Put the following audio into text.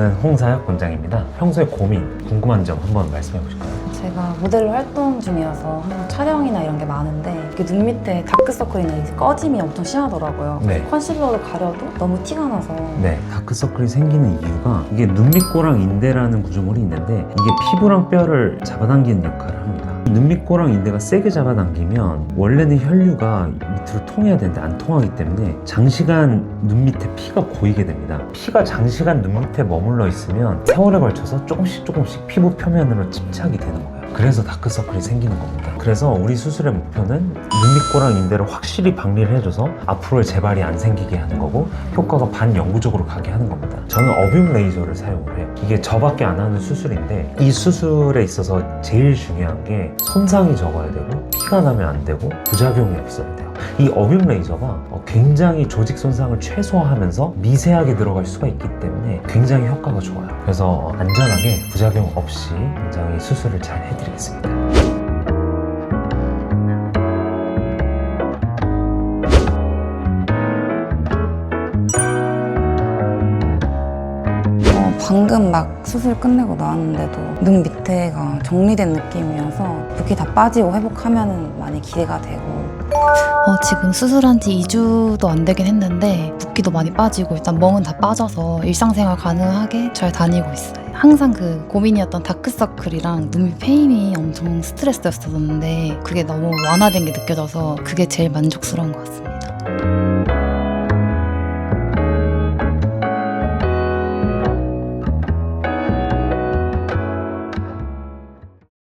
홍사혁 원장입니다. 평소에 고민, 궁금한 점 한번 말씀해 보실까요? 제가 모델로 활동 중이어서 항상 촬영이나 이런 게 많은데 이게 눈 밑에 다크서클이나 이 꺼짐이 엄청 심하더라고요. 네. 컨실러로 가려도 너무 티가 나서 네, 다크서클이 생기는 이유가 이게 눈밑꼬랑 인대라는 구조물이 있는데 이게 피부랑 뼈를 잡아당기는 역할을. 눈밑꼬랑 인대가 세게 잡아당기면 원래는 혈류가 밑으로 통해야 되는데 안 통하기 때문에 장시간 눈 밑에 피가 고이게 됩니다. 피가 장시간 눈 밑에 머물러 있으면 세월에 걸쳐서 조금씩 조금씩 피부 표면으로 집착이 되는 거예요. 그래서 다크서클이 생기는 겁니다. 그래서 우리 수술의 목표는 눈밑꼬랑 인대를 확실히 박리를 해줘서 앞으로의 재발이 안 생기게 하는 거고 효과가 반영구적으로 가게 하는 겁니다. 저는 어뷸 레이저를 사용을 해요. 이게 저밖에 안 하는 수술인데 이 수술에 있어서 제일 중요한 게 손상이 적어야 되고 피가 나면 안 되고 부작용이 없어야 돼요. 이 어뷸 레이저가 어, 굉장히 조직 손상을 최소화하면서 미세하게 들어갈 수가 있기 때문에 굉장히 효과가 좋아요. 그래서 안전하게 부작용 없이 굉장히 수술을 잘 해드리겠습니다. 어, 방금 막 수술 끝내고 나왔는데도 눈 밑에가 정리된 느낌이어서 붓기 다 빠지고 회복하면 많이 기대가 되고 어, 지금 수술한 지 2주도 안 되긴 했는데 붓기도 많이 빠지고 일단 멍은 다 빠져서 일상생활 가능하게 잘 다니고 있어요. 항상 그 고민이었던 다크서클이랑 눈밑 페인이 엄청 스트레스였었는데 그게 너무 완화된 게 느껴져서 그게 제일 만족스러운 것 같습니다.